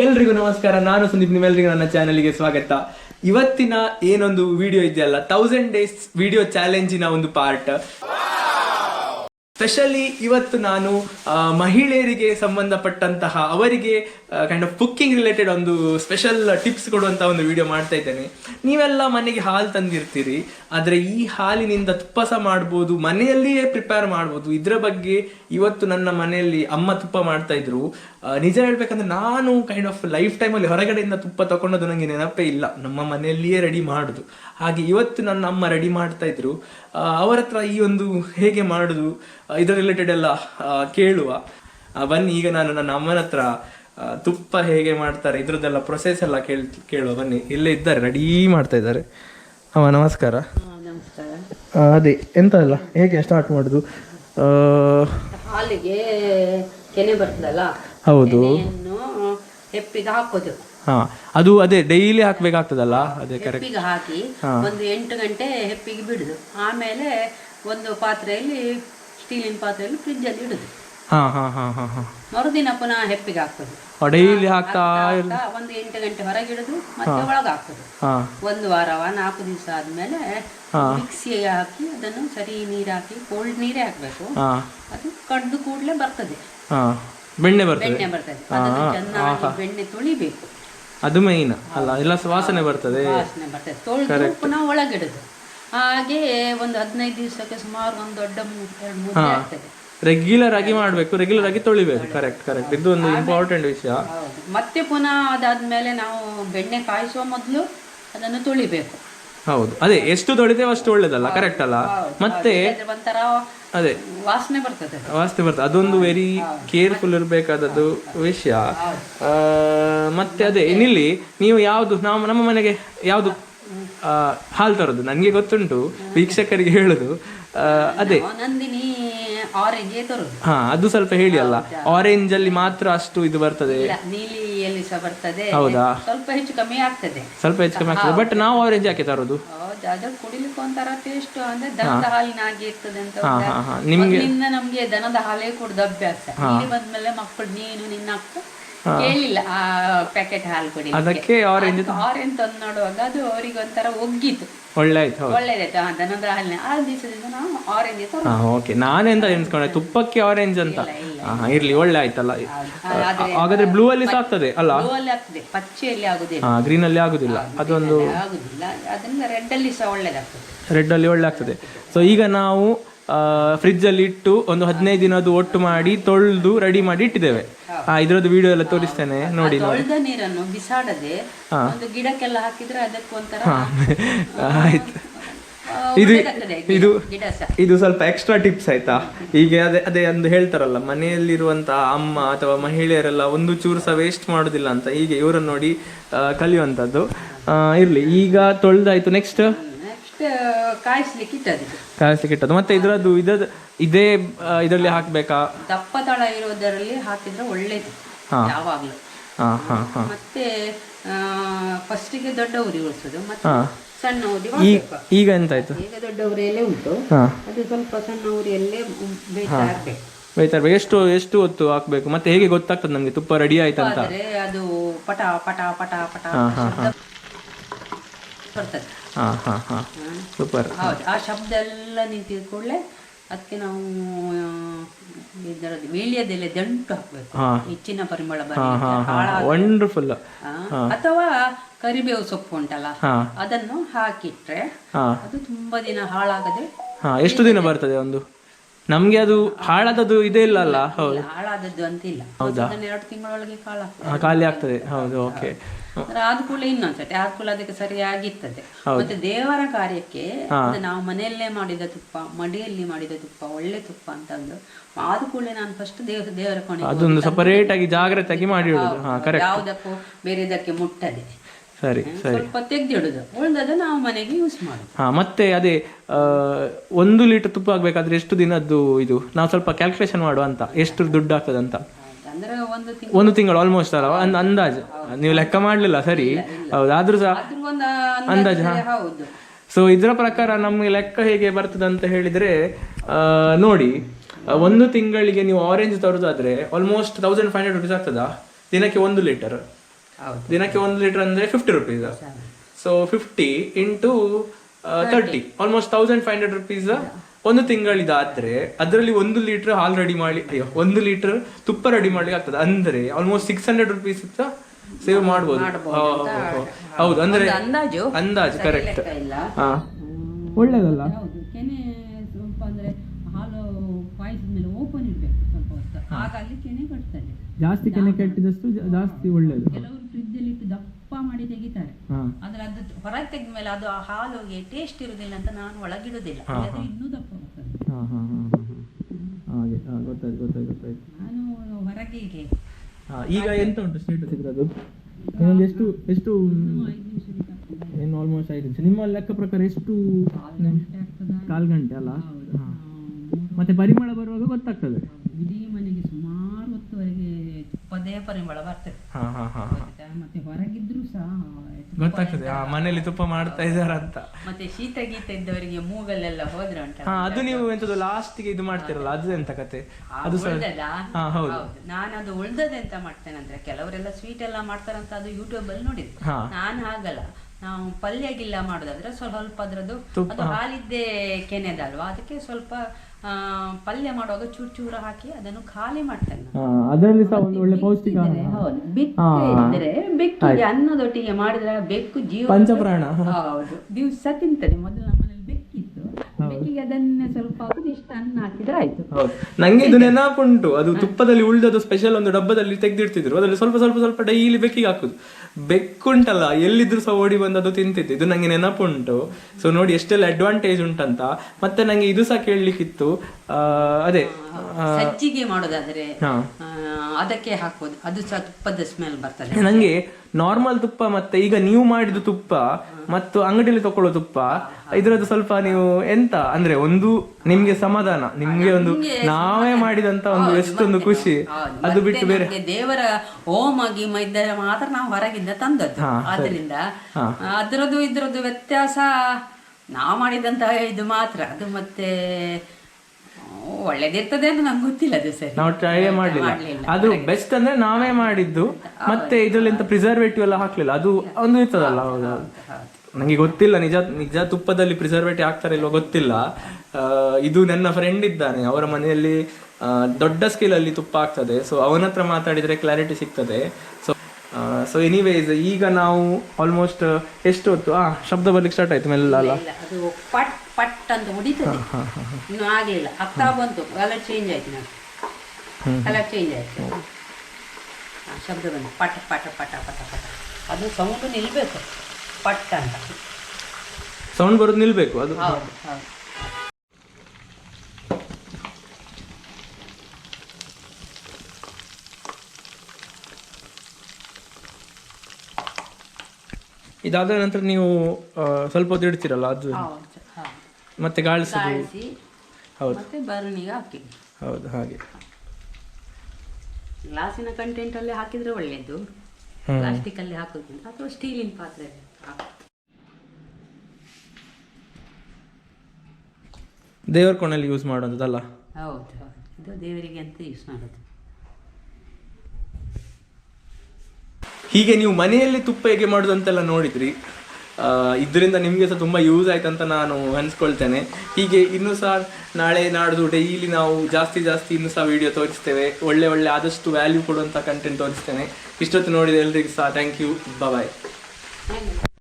ಎಲ್ರಿಗೂ ನಮಸ್ಕಾರ, ನಾನು ಸಂದೀಪ್ ನಿಮ್ಮೆಲ್ಲರಿಗೂ ನನ್ನ ಚಾನಲ್ಗೆ ಸ್ವಾಗತ. ಇವತ್ತಿನ ಏನೊಂದು ವಿಡಿಯೋ ಇದೆಯಲ್ಲ ತೌಸಂಡ್ ಡೇಸ್ ವಿಡಿಯೋ ಚಾಲೆಂಜಿನ ಒಂದು ಪಾರ್ಟ್ ಸ್ಪೆಷಲಿ ಇವತ್ತು ನಾನು ಮಹಿಳೆಯರಿಗೆ ಸಂಬಂಧಪಟ್ಟಂತಹ, ಅವರಿಗೆ ಕೈಂಡ್ ಆಫ್ ಕುಕ್ಕಿಂಗ್ ರಿಲೇಟೆಡ್ ಒಂದು ಸ್ಪೆಷಲ್ ಟಿಪ್ಸ್ ಕೊಡುವಂತಹ ಒಂದು ವಿಡಿಯೋ ಮಾಡ್ತಾ ಇದ್ದೇನೆ. ನೀವೆಲ್ಲ ಮನೆಗೆ ಹಾಲು ತಂದಿರ್ತೀರಿ, ಆದರೆ ಈ ಹಾಲಿನಿಂದ ತುಪ್ಪಸ ಮಾಡ್ಬೋದು, ಮನೆಯಲ್ಲಿಯೇ ಪ್ರಿಪೇರ್ ಮಾಡ್ಬೋದು, ಇದರ ಬಗ್ಗೆ ಇವತ್ತು ನನ್ನ ಮನೆಯಲ್ಲಿ ಅಮ್ಮ ತುಪ್ಪ ಮಾಡ್ತಾ ಇದ್ರು. ನಿಜ ಹೇಳ್ಬೇಕಂದ್ರೆ ನಾನು ಕೈಂಡ್ ಆಫ್ ಲೈಫ್ ಟೈಮಲ್ಲಿ ಹೊರಗಡೆಯಿಂದ ತುಪ್ಪ ತಗೊಂಡೋದು ನನಗೆ ನೆನಪೇ ಇಲ್ಲ. ನಮ್ಮ ಮನೆಯಲ್ಲಿಯೇ ರೆಡಿ ಮಾಡುದು. ಹಾಗೆ ಇವತ್ತು ನನ್ನ ಅಮ್ಮ ರೆಡಿ ಮಾಡ್ತಾ ಇದ್ರು. ಅವರ ಹತ್ರ ಈ ಒಂದು ಹೇಗೆ ಮಾಡುದು ಇದರ ರಿಲೇಟೆಡ್ ಎಲ್ಲ ಕೇಳುವ. ಬನ್ನಿ ಈಗ ನಾನು ನನ್ನ ಅಮ್ಮನ ಹತ್ರ ತುಪ್ಪ ಹೇಗೆ ಮಾಡ್ತಾರೆ ಇದ್ರದ್ದೆಲ್ಲ ಪ್ರೊಸೆಸ್ ಎಲ್ಲ ಕೇಳ್ ಕೇಳುವ. ಬನ್ನಿ ಇಲ್ಲೇ ಇದ್ದಾರೆ ರೆಡಿ ಮಾಡ್ತಾ ಇದ್ದಾರೆ. ಅಮ್ಮ ನಮಸ್ಕಾರ. ಅದೇ ಎಂತ ಅಲ್ಲ ಹೇಗೆ ಸ್ಟಾರ್ಟ್ ಮಾಡುದು? ಹಾಲಿಗೆ ಕೆನೆ ಬರ್ತದಲ್ಲ? ಹೌದು. ಹೆಪ್ಪಿಗೆ ಹಾಕೋದು. ಹಾ ಅದು ಅದೇ ಡೈಲಿ ಹಾಕ್ಬೇಕಾಗ್ತದಲ್ಲ? ಅದೇ ಕರೆಕ್ಟ್ ಹೆಪ್ಪಿಗೆ ಹಾಕಿ ಒಂದು ಎಂಟು ಗಂಟೆ ಹೆಪ್ಪಿಗೆ ಬಿಡುದು. ಆಮೇಲೆ ಒಂದು ಪಾತ್ರೆಯಲ್ಲಿ ಸ್ಟೀಲಿನ ಪಾತ್ರೆಯಲ್ಲಿ ಫ್ರಿಜ್ ಅಲ್ಲಿ ಇಡುದು. ಹಾ ಹಾ ಹಾ ಹಾ ಹಾ. ಮರುದಿನ ಪುನಃ ಹೆಪ್ಪಿಗೆ ಹಾಕ್ತದೆ. ಡೈಲಿ ಹಾಕ್ತಾ ಹಾಕ್ತಾ ಒಂದು ಎಂಟು ಗಂಟೆ ಹೊರಗಿಡುದು ಮತ್ತೆ ಒಳಗೆ ಹಾಕೋದು ಹಾ. ಒಂದು ವಾರವ ನಾಲ್ಕು ದಿವಸ ಆದ್ಮೇಲೆ ಮಿಕ್ಸಿಗೆ ಹಾಕಿ ಅದನ್ನು ಸರಿ ನೀರು ಹಾಕಿ ಕೋಲ್ಡ್ ನೀರೇ ಹಾಕಬೇಕು. ಹಾ. ಅದು ಕಡ್ದು ಕೂಡಲೇ ಬರ್ತದೆ. ಹಾ. ಬೆಣ್ಣೆ ಬರ್ತದೆ. ಬೆಣ್ಣೆ ಬರ್ತದೆ. ಅದನ್ನು ಚೆನ್ನಾಗಿ ಬೆಣ್ಣೆ ತುಳಿಬೇಕು. ಅದು ಮೈನ್ ಅಲ್ಲ ಎಲ್ಲ ಸುವಾಸನೆ ಬರ್ತದೆ. ವಾಸನೆ ಬರ್ತದೆ. ತೊಳೆದು ಪುನಃ ಒಳಗಿಡುದು ಹಾಗೆ ಒಂದು ಹದಿನೈದು ದಿವಸಕ್ಕೆ ಸುಮಾರು ಒಂದು ದೊಡ್ಡ ಮೂ- ಎರಡು ಮೂರು ಆಗ್ತದೆ. ರೆಗ್ಯುಲರ್ ಆಗಿ ಮಾಡಬೇಕು ರೆಗ್ಯುಲರ್ ಆಗಿ ತೊಳಿಬೇಕು. ಕರೆಕ್ಟ್ ಕರೆಕ್ಟ್ ಇದು ಒಂದು ಇಂಪಾರ್ಟೆಂಟ್ ವಿಷಯ. ಮತ್ತೆ ಪುನಃ ಅದಾದ್ಮೇಲೆ ನಾವು ಬೆಣ್ಣೆ ಕಾಯಿಸುವ ಮೊದಲು ಅದನ್ನು ತೊಳಿಬೇಕು. ಹೌದು. ಅದೇ ಎಷ್ಟು ತೊಳಿತೇವೆ ಅಷ್ಟು ಒಳ್ಳೇದಲ್ಲ ಕರೆಕ್ಟ್ ಅಲ್ಲ? ಮತ್ತೆ ಒಂಥರ ಅದೇ. ವಾಸನೆ ಬರ್ತದೆ ವಾಸನೆ ಬರ್ತದೆ. ಅದೊಂದು ವೆರಿ ಕೇರ್ಫುಲ್ ಇರಬೇಕಾದದ್ದು ವಿಷಯ. ಮತ್ತೆ ಅದೇ ನಿಲ್ಲಿ ನೀವು ಯಾವುದು ನಾವು ನಮ್ಮ ಮನೆಗೆ ಯಾವುದು ಹಾಲು ತರೋದು? ನನಗೆ ಗೊತ್ತುಂಟು. ವೀಕ್ಷಕರಿಗೆ ಹೇಳುದು. ಅದೇ. ನಂದಿನಿ ಹಾ ಅದು ಸ್ವಲ್ಪ ಹೇಳಿ ಅಲ್ಲ. ಆರೆಂಜ್ ಅಲ್ಲಿ ಮಾತ್ರ ಅಷ್ಟು ಇದು ಬರ್ತದೆ. ನೀಲಿಯಲ್ಲಿ ಸಹ ಬರ್ತದೆ. ಹೌದಾ? ಸ್ವಲ್ಪ ಹೆಚ್ಚು ಕಮ್ಮಿ ಆಗ್ತದೆ. ಸ್ವಲ್ಪ ಹೆಚ್ಚು ಕಮ್ಮಿ ಆಗ್ತದೆ. ಬಟ್ ನಾವು ಆರೆಂಜ್ ಯಾಕೆ ತರೋದು? ಅದು ಕುಡಿಲಿಕ್ಕೆ ಒಂಥರ ಟೇಸ್ಟ್ ಅಂದ್ರೆ ದನದ ಹಾಲಿನ ಹಾಗೆ ಇರ್ತದೆ ಅಂತ ನಿಮ್ಗೆ ನಮ್ಗೆ ದನದ ಹಾಲೇ ಕುಡ್ದು ಅಭ್ಯಾಸ. ಇಲ್ಲಿ ಬಂದ್ಮೇಲೆ ಮಕ್ಕಳು ನೀನು ನಿನ್ನ ಅಕ್ಕ ಕೇಳಿಲ್ಲ ಆ ಪ್ಯಾಕೆಟ್ ಹಾಲು ಕೊಡಿ ಅದಕ್ಕೆ ಆರೆಂಜ್ ಆರೆಂಜ್ ತಂದು ನೋಡುವಾಗ ಅದು ಅವರಿಗೆ ಒಂಥರ ಒಗ್ಗಿತು. ಒಳ್ಳೆ ಆಯ್ತು ಹೌದು. ಒಳ್ಳೇದಾಯ್ತು ಆ ದನದ ಹಾಲಿನ. ಆ ದಿವಸದಿಂದ ನಾವು ಆರೆಂಜ್ ಓಕೆ ನಾನೆಂತ ಎನ್ಸ್ಕೊಂಡೆ ತುಪ್ಪಕ್ಕೆ ಆರೆಂಜ್ ಅಂತ. ಇರ್ಲಿ ಒಳ್ಳೆ ಆಯ್ತಲ್ಲ ಹಾಗಾದ್ರೆ ಬ್ಲೂ ಅಲ್ಲಿ ಸಹ ಆಗ್ತದೆ ಅಲ್ಲ? ಅಲ್ಲಿ ಆಗ್ತದೆ ಪಚ್ಚೆಯಲ್ಲಿ ಆಗುದಿಲ್ಲ. ಗ್ರೀನ್ ಅಲ್ಲಿ ಆಗುದಿಲ್ಲ. ಅದೊಂದು ಆಗುದಿಲ್ಲ. ಅದರಿಂದ ರೆಡ್ ಅಲ್ಲಿ ಸಹ ಒಳ್ಳೇದಾಗ್ತದೆ. ರೆಡ್ ಅಲ್ಲಿ ಒಳ್ಳೆ ಆಗ್ತದೆ. ಸೊ ಈಗ ನಾವು ಫ್ರಿಜ್ ಅಲ್ಲಿ ಇಟ್ಟು ಒಂದು ಹದಿನೈದು ದಿನದ್ದು ಒಟ್ಟು ಮಾಡಿ ತೊಳೆದು ರೆಡಿ ಮಾಡಿ ಇಟ್ಟಿದ್ದೇವೆ. ಆ ಇದ್ರದ್ದು ವಿಡಿಯೋ ಎಲ್ಲ ತೋರಿಸ್ತೇನೆ ನೋಡಿ ನೀರನ್ನು ಬಿಸಾಡದೆ ಒಂದು ಗಿಡಕ್ಕೆಲ್ಲ ಹಾಕಿದ್ರೆ ಅದಕ್ಕೆ ಒಂಥರ ಆಯ್ತು. ಆ, ಇದು ಒಳ್ಳೇದಾಗ್ತದೆ ಗಿ- ಇದು ಗಿಡ ಸಹ. ಇದು ಸ್ವಲ್ಪ ಎಕ್ಸ್ಟ್ರಾ ಟಿಪ್ಸ್ ಆಯ್ತಾ? ಈಗ ಅದೇ ಅದೇ ಒಂದು ಹೇಳ್ತಾರಲ್ಲ ಮನೆಯಲ್ಲಿರುವಂತಹ ಅಮ್ಮ ಅಥವಾ ಮಹಿಳೆಯರೆಲ್ಲ ಒಂದು ಚೂರು ಸಹ ವೇಸ್ಟ್ ಮಾಡುದಿಲ್ಲ ಅಂತ ಹೀಗೆ ಇವರನ್ನು ನೋಡಿ ಕಲಿಯುವಂತದ್ದು. ಕಲಿಯುವಂಥದ್ದು ಆ, ಇರ್ಲಿ ಈಗ ತೊಳ್ದಾಯ್ತು ನೆಕ್ಸ್ಟ್ ಕಾಯಿಸ್ಲಿಕ್ಕೆ ಇಟ್ಟದ್ದು. ಕಾಯಿಸ್ಲಿಕ್ಕೆ ಇಟ್ಟದ್ದು. ಮತ್ತೆ ಇದ್ರದ್ದು ಇದದ್ ಇದೇ ಇದರಲ್ಲಿ ಹಾಕ್ಬೇಕಾ? ದಪ್ಪ ತಳ ಇರೋದರಲ್ಲಿ ಹಾಕಿದ್ರೆ ಒಳ್ಳೇದು. ಯಾವಾಗ್ಲೂ. ಮತ್ತೆ ಫಸ್ಟಿಗೆ ದೊಡ್ಡ ಉರಿ ಉಳಿಸೋದು ಮತ್ತೆ ಸಣ್ಣ ಉರಿ ಈಗ ಎಂತಾಯ್ತು? ಈಗ ದೊಡ್ಡ ಉರಿಯಲ್ಲೇ ಉಂಟು. ಅದು ಸ್ವಲ್ಪ ಸಣ್ಣ ಉರಿಯಲ್ಲೇ ಬೇಯ್ತಾ ಇರ್ಬೇಕು ಎಷ್ಟು ಎಷ್ಟು ಹೊತ್ತು ಹಾಕ್ಬೇಕು? ಮತ್ತೆ ಹೇಗೆ ಗೊತ್ತಾಗ್ತದೆ ನಮ್ಗೆ? ತುಪ್ಪ ರೆಡಿ ಆಯ್ತು ಅಂತ ಅದು ಪಟ ಪಟ ಪಟ ಪಟ ಬರ್ತದೆ. ಹಾ ಹಾ ಹಾ. ಸೂಪರ್ ಹೌದು ಆ ಶಬ್ದ ಎಲ್ಲ ನಿಂತಿದ ಕೂಡಲೇ ಅದಕ್ಕೆ ನಾವು ಇದರದ್ದು ವೀಳ್ಯದೆಲೆ ದಂಟು ಹಾಕ್ಬೇಕು. ಹೆಚ್ಚಿನ ಪರಿಮಳ ವಂಡರ್ಫುಲ್ ಅಥವಾ ಕರಿಬೇವು ಸೊಪ್ಪು ಉಂಟಲ್ಲ ಅದನ್ನು ಹಾಕಿಟ್ರೆ ಅದು ತುಂಬಾ ದಿನ ಹಾಳಾಗದೆ ಎಷ್ಟು ದಿನ ಬರ್ತದೆ ಒಂದು? ನಮ್ಗೆ ಅದು ಹಾಳಾದದ್ದು ಇದೇ ಇಲ್ಲ ಅಲ್ಲ ಹೌದು ಹಾಳಾದದ್ದು ಅಂತಿಲ್ಲ ಇಲ್ಲ. ಎರಡು ತಿಂಗಳೊಳಗೆ ಹಾ, ಖಾಲಿ ಆಗ್ತದೆ. ಹೌದು ಓಕೆ. ಆದ ಕೂಡಲೇ ಇನ್ನೊಂದ್ಸತಿ ಆದ ಕೂಡಲೇ ಅದಕ್ಕೆ ಸರಿಯಾಗಿರ್ತದೆ. ಮತ್ತೆ ದೇವರ ಕಾರ್ಯಕ್ಕೆ ನಾವು ಮನೆಯಲ್ಲೇ ಮಾಡಿದ ತುಪ್ಪ ಮಡಿಯಲ್ಲಿ ಮಾಡಿದ ತುಪ್ಪ ಒಳ್ಳೆ ತುಪ್ಪ ಅಂತಂದು ಆದ ಕೂಡಲೇ ನಾನು ಫಸ್ಟ್ ದೇವ ದೇವರ ಕೊನೆ ಅದೊಂದು ಸಪರೇಟ್ ಆಗಿ ಜಾಗ್ರತೆಯಾಗಿ ಮಾಡಿ ಯಾವುದಕ್ಕೂ ಬೇರೆದಕ್ಕೆ ಮುಟ್ಟದೆ. ಸರಿ ಸರಿ. ಸ್ವಲ್ಪ ತೆಗ್ದಿಡುದು ಉಳ್ದದ್ದು ನಾವು ಮನೆಗೆ ಯೂಸ್ ಮಾಡುದು. ಹಾ ಮತ್ತೆ ಅದೇ ಆ, ಒಂದು ಲೀಟರ್ ತುಪ್ಪ ಆಗ್ಬೇಕಾದ್ರೆ ಎಷ್ಟು ದಿನದ್ದು ಇದು? ನಾವು ಸ್ವಲ್ಪ ಕ್ಯಾಲ್ಕುಲೇಷನ್ ಮಾಡುವ ಅಂತ. ಎಷ್ಟು ದುಡ್ಡು ಆಗ್ತದೆ ಅಂತ. ಅಂದ್ರೆ ಒಂದು ತಿಂಗಳು. ಒಂದು ತಿಂಗಳು ಆಲ್ಮೋಸ್ಟ್ ಅಲ್ಲ ಒಂದು ಅಂದಾಜು. ನೀವು ಲೆಕ್ಕ ಮಾಡ್ಲಿಲ್ಲ ಸರಿ. ಹೌದು ಆದ್ರೂ ಸಹ ಒಂದು ಅಂದಾಜು ಹೌದು. ಸೊ ಇದರ ಪ್ರಕಾರ ನಮಗೆ ಲೆಕ್ಕ ಹೇಗೆ ಬರ್ತದೆ ಅಂತ ಹೇಳಿದ್ರೆ ಆ, ನೋಡಿ ಆ, ಒಂದು ತಿಂಗಳಿಗೆ ನೀವು orange ತರೋದಾದ್ರೆ almost thousand five hundred rupees ಆಗ್ತದಾ? ದಿನಕ್ಕೆ ಒಂದು ಲೀಟರ್. ದಿನಕ್ಕೆ ಒಂದು ಲೀಟರ್ ಅಂದ್ರೆ fifty rupees so fifty into thirty almost thousand five hundred rupees ಒಂದು ತಿಂಗಳಿದಾದ್ರೆ ಅದರಲ್ಲಿ ಒಂದು ಲೀಟರ್ ಹಾಲು ರೆಡಿ ಮಾಡಿ ಅಯ್ಯೋ ಒಂದು ಲೀಟರ್ ತುಪ್ಪ ರೆಡಿ ಮಾಡ್ಲಿಕ್ಕೆ ಆಗ್ತದೆ? ಅಂದ್ರೆ almost six hundred rupees save ಮಾಡ್ಬೋದು. ಹೌದು ಅಂದ್ರೆ ಅಂದಾಜು. ಅಂದಾಜು ಕರೆಕ್ಟ್ ಒಳ್ಳೇದಲ್ಲ? ಹೌದು ಕೆನೆ ಸ್ವಲ್ಪ ಅಂದ್ರೆ ಹಾಲು ಪಾಯಸದ ಮೇಲೆ ಓಪನ್ ಇಡ್ಬೇಕು ಸ್ವಲ್ಪ ಹೊತ್ತು. ಆಗ ಅಲ್ಲಿ ಕೆನೆ ಕಟ್ತದೆ. ಜಾಸ್ತಿ ಕೆನೆ ಕಟ್ಟಿದಷ್ಟು ಜಾಸ್ತಿ ಒಳ್ಳೇದು. ಫ್ರಿಜ್ ಅಲ್ಲಿ ಇಟ್ಟು ದಪ್ಪ ಮಾಡಿ ತೆಗಿತಾರೆ. ಅಂದ್ರೆ ಅದು ಹೊರಗೆ ತೆಗೆದ ಮೇಲೆ ಅದು ಆ ಹಾಲು ಟೇಸ್ಟ್ ಇರುದಿಲ್ಲ ಅಂತ ನಾನು ಒಳಗಿಡುದಿಲ್ಲ. ಅದು ಇನ್ನೂ ದಪ್ಪ ಹಾಗೆ ಗೊತ್ತಾಯ್ತು ಗೊತ್ತಾಯ್ತು ಗೊತ್ತಾಯ್ತು. ನಾನು ಹೊರಗೆ ಹೀಗೆ. ಈಗ ಎಂತ ಉಂಟು ಸ್ಟೇಟಸ್ ಇದ್ರದ್ದು ಇನ್ನೊಂದು ಎಷ್ಟು ಎಷ್ಟು ಏನು ಆಲ್ಮೋಸ್ಟ್ ಐದು ನಿಮಿಷ. ನಿಮ್ಮ ಲೆಕ್ಕ ಪ್ರಕಾರ ಎಷ್ಟು ಕಾಲು ಗಂಟೆ ಅಲ್ಲ? ಮತ್ತೆ ಪರಿಮಳ ಬರುವಾಗ ಗೊತ್ತಾಗ್ತದೆ. ಇಡೀ ಮನೆಗೆ ಸುಮಾರು ಹೊತ್ತುವರೆಗೆ ಪದೇ ಪರಿಮಳ ಬರ್ತದೆ? ಮತ್ತೆ ಹೊರಗಿದ್ರು ಸಹ ಗೊತ್ತಾಗ್ತದೆ ಆ ಮನೇಲಿ ತುಪ್ಪ ಮಾಡ್ತಾ ಇದಾರಂತ ಮತ್ತೆ ಶೀತ ಗೀತ ಇದ್ದವರಿಗೆ ಮೂಗಲ್ಲೆಲ್ಲ ಹೋದ್ರೆ ಉಂಟು ಹಾ ಅದು ನೀವು ಎಂತದ್ದು ಲಾಸ್ಟ್ಗೆ ಇದು ಮಾಡ್ತಿರಲ್ಲ ಅದು. ಎಂತ ಕತೆ? ಅದು ಸಹ? ಹಾ ಹೌದು. ಹೌದು. ನಾನು ಅದು ಉಳ್ದದ ಎಂತ ಮಾಡ್ತೇನೆ ಅಂದ್ರೆ ಕೆಲವರೆಲ್ಲ ಸ್ವೀಟ್ ಎಲ್ಲ ಮಾಡ್ತಾರಂತ ಅದು ಯೂಟ್ಯೂಬ್ ಅಲ್ಲಿ ನೋಡಿದ್ದೆ. ನಾನು ಹಾಗಲ್ಲ. ನಾವು ಪಲ್ಯ ಗಿಲ್ಲ ಮಾಡೋದಾದ್ರೆ ಸ್ವಲ್ಪ ಸ್ವಲ್ಪ ಅದ್ರದ್ದು. ಅದು ಹಾಲಿದ್ದೇ ಕೆನೆದಲ್ವಾ? ಅದಕ್ಕೆ ಸ್ವಲ್ಪ ಪಲ್ಯ ಮಾಡುವಾಗ ಚೂರು ಚೂರು ಹಾಕಿ ಅದನ್ನು ಖಾಲಿ ಮಾಡ್ತೇನೆ ಅದರಲ್ಲಿ ಸಹ ಒಂದು ಒಳ್ಳೆ ಪೌಷ್ಟಿಕ ಹೌದು ಬೆಕ್ಕು. ಇದ್ರೆ ಬೆಕ್ಕಿಗೆ ಅನ್ನದೊಟ್ಟಿಗೆ ಮಾಡಿದ್ರೆ ಬೆಕ್ಕು ಜೀವ ಪಂಚಪ್ರಾಣ. ಹೌದು ದಿವಸ ತಿಂತದೆ. ಮೊದಲು ಬೆಕ್ಕಿತ್ತು ಬೆಕ್ಕಿಗೆ ಅದನ್ನೇ ಸ್ವಲ್ಪ ಹಾಕಿ ಇಷ್ಟು ಅನ್ನ ಹಾಕಿದ್ರೆ ಆಯ್ತು. ಹೌದು. ನಂಗೆ ಇದು ನೆನಪುಂಟು. ಅದು ತುಪ್ಪದಲ್ಲಿ ಉಳ್ದದ್ದು ಸ್ಪೆಷಲ್ ಒಂದು ಡಬ್ಬದಲ್ಲಿ ತೆಗೆದಿಡ್ತಿದ್ರು. ಅದರಲ್ಲಿ ಸ್ವಲ್ಪ ಸ್ವಲ್ಪ ಸ್ವಲ್ಪ ಡೈಲಿ ಬೆಕ್ಕಿಗೆ ಹಾಕುದು. ಬೆಕ್ಕುಂಟಲ್ಲ ಎಲ್ಲಿದ್ರು ಸಹ ಓಡಿ ಬಂದದ್ದು ಅದು ತಿಂತಿತ್ತು ಇದು ನಂಗೆ ನೆನಪುಂಟು. ಸೊ ನೋಡಿ ಎಷ್ಟೆಲ್ಲ ಅಡ್ವಾಂಟೇಜ್ ಉಂಟಂತ. ಮತ್ತೆ ನಂಗೆ ಇದು ಸಹ ಕೇಳಲಿಕ್ಕಿತ್ತು. ಆ, ಅದೇ ಸಜ್ಜಿಗೆ ಮಾಡೋದಾದ್ರೆ ಅದಕ್ಕೆ ಹಾಕೋದು ಅದು ಸಹ ತುಪ್ಪದ ಸ್ಮೆಲ್ ಬರ್ತದೆ. ನಂಗೆ ನಾರ್ಮಲ್ ತುಪ್ಪ ಮತ್ತೆ ಈಗ ನೀವು ಮಾಡಿದ ತುಪ್ಪ ಮತ್ತು ಅಂಗಡಿಯಲ್ಲಿ ತಕೊಳ್ಳೋ ತುಪ್ಪ ಇದ್ರದ್ದು ಸ್ವಲ್ಪ ನೀವು ಎಂತ? ಅಂದ್ರೆ ಒಂದು ನಿಮ್ಗೆ ಸಮಾಧಾನ. ನಿಮ್ಗೆ ಒಂದು ನಾವೇ ಮಾಡಿದಂತ ಒಂದು ಎಷ್ಟೊಂದು ಖುಷಿ. ಅದು ಬಿಟ್ಟು ಬೇರೆ. ದೇವರ ಹೋಮ ಆಗಿ ಇದ್ದರೆ ಮಾತ್ರ ನಾವು ಹೊರಗಿಂದ ತಂದದ್ದು. ಆದ್ರಿಂದ ಅದರದ್ದು ಇದ್ರದ್ದು ವ್ಯತ್ಯಾಸ ನಾವು ಮಾಡಿದಂತಹ ಇದು ಮಾತ್ರ. ಅದು ಮತ್ತೆ ಒಳ್ಳೇದಿರ್ತದೆ ಅಂತ ನಂಗೆ ಗೊತ್ತಿಲ್ಲ ಅದು ಸರಿ. ನಾವು ಟ್ರೈ ಮಾಡ್ಲಿಲ್ಲ. ಅದು ಬೆಸ್ಟ್ ಅಂದ್ರೆ ನಾವೇ ಮಾಡಿದ್ದು. ಮತ್ತೆ ಇದರಲ್ಲಿಂತ ಪ್ರಿಸರ್ವೇಟಿವ್ ಎಲ್ಲ ಹಾಕ್ಲಿಲ್ಲ. ಅದು ಒಂದು ಇರ್ತದಲ್ಲ ಹೌದು ಹೌದು. ನಂಗೆ ಗೊತ್ತಿಲ್ಲ ನಿಜ ನಿಜ ತುಪ್ಪದಲ್ಲಿ ಪ್ರಿಸರ್ವೇಟಿವ್ ಹಾಕ್ತಾರೆ ಇಲ್ವೋ ಗೊತ್ತಿಲ್ಲ. ಇದು ನನ್ನ ಫ್ರೆಂಡ್ ಇದ್ದಾನೆ. ಅವರ ಮನೆಯಲ್ಲಿ ದೊಡ್ಡ ಸ್ಕೇಲ್ ಅಲ್ಲಿ ತುಪ್ಪ ಆಗ್ತದೆ. ಸೊ ಅವನ ಹತ್ರ ಮಾತಾಡಿದ್ರೆ ಕ್ಲಾರಿಟಿ ಸಿಗ್ತದೆ. ಸೊ ಸೊ ಎನಿವೇಸ್ ಈಗ ನಾವು ಆಲ್ಮೋಸ್ಟ್ ಎಷ್ಟು ಹೊತ್ತು ಆ ಶಬ್ದ ಬರ್ಲಿಕ್ಕೆ ಸ್ಟಾರ್ಟ್ ಆಯ್ತು ಮೆಲ್ಲ ಅಲ್ಲ. ಪಟ್ ಅಂತ ಹೊಡಿತದೆ ಇನ್ನು ಆಗ್ಲಿಲ್ಲ. ಆಗ್ತಾ ಬಂತು. ಕಲರ್ ಚೇಂಜ್ ಆಯ್ತು ನಾನು ಕಲರ್ ಚೇಂಜ್ ಆಯ್ತು. ಶಬ್ದ ಬಂತು. ಪಟ ಪಟ ಪಟ ಪಟ ಪಟ. ಅದು ಸೌಂಡ್ ನಿಲ್ಬೇಕು. ಪಟ್ ಅಂತ. ಸೌಂಡ್ ಬರೋದು ನಿಲ್ಬೇಕು ಅದು. ಹೌದು ಹೌದು. ಇದಾದ ನಂತರ ನೀವು ಸ್ವಲ್ಪ ಹೊತ್ತು ಇಡ್ತೀರಲ್ಲ ಅದು? ಮತ್ತೆ ಗಾಳಿಸೋದು. ಹೌದು. ಮತ್ತೆ ಬರಣಿಗೆ ಹಾಕಿ. ಹೌದು ಹಾಗೆ. ಗ್ಲಾಸಿನ ಕಂಟೆಂಟ್ ಅಲ್ಲಿ ಹಾಕಿದ್ರೆ ಒಳ್ಳೇದು. ಹ್ಮ್. ಪ್ಲಾಸ್ಟಿಕ್ ಅಲ್ಲಿ ಹಾಕೋದು ಅಥವಾ ಸ್ಟೀಲಿನ ಪಾತ್ರೆಯಲ್ಲಿ ಹಾಕು. ದೇವರ ಕೋಣಲ್ಲಿ ಯೂಸ್ ಮಾಡೋದಲ್ಲ ಹೌದು ಹೌದು. ಇದು ದೇವರಿಗೆ ಅಂತ ಯೂಸ್ ಮಾಡೋದು. ಹೀಗೆ ನೀವು ಮನೆಯಲ್ಲಿ ತುಪ್ಪ ಹೇಗೆ ಮಾಡೋದು ಅಂತೆಲ್ಲ ನೋಡಿದ್ರಿ? ಇದರಿಂದ ನಿಮಗೆ ಸಹ ತುಂಬ ಯೂಸ್ ಆಯ್ತಂತ ನಾನು ಅನ್ಸ್ಕೊಳ್ತೇನೆ. ಹೀಗೆ ಇನ್ನೂ ಸಹ ನಾಳೆ ನಾಡ್ದು ಡೈಲಿ ನಾವು ಜಾಸ್ತಿ ಜಾಸ್ತಿ ಇನ್ನೂ ಸಹ ವಿಡಿಯೋ ತೋರಿಸ್ತೇವೆ. ಒಳ್ಳೆ ಒಳ್ಳೆ ಆದಷ್ಟು ವ್ಯಾಲ್ಯೂ ಕೊಡುವಂಥ ಕಂಟೆಂಟ್ ತೋರಿಸ್ತೇನೆ. ಇಷ್ಟೊತ್ತು ನೋಡಿದ ಎಲ್ರಿಗೂ ಸಹ ಥ್ಯಾಂಕ್ ಯು ಬಾಯ್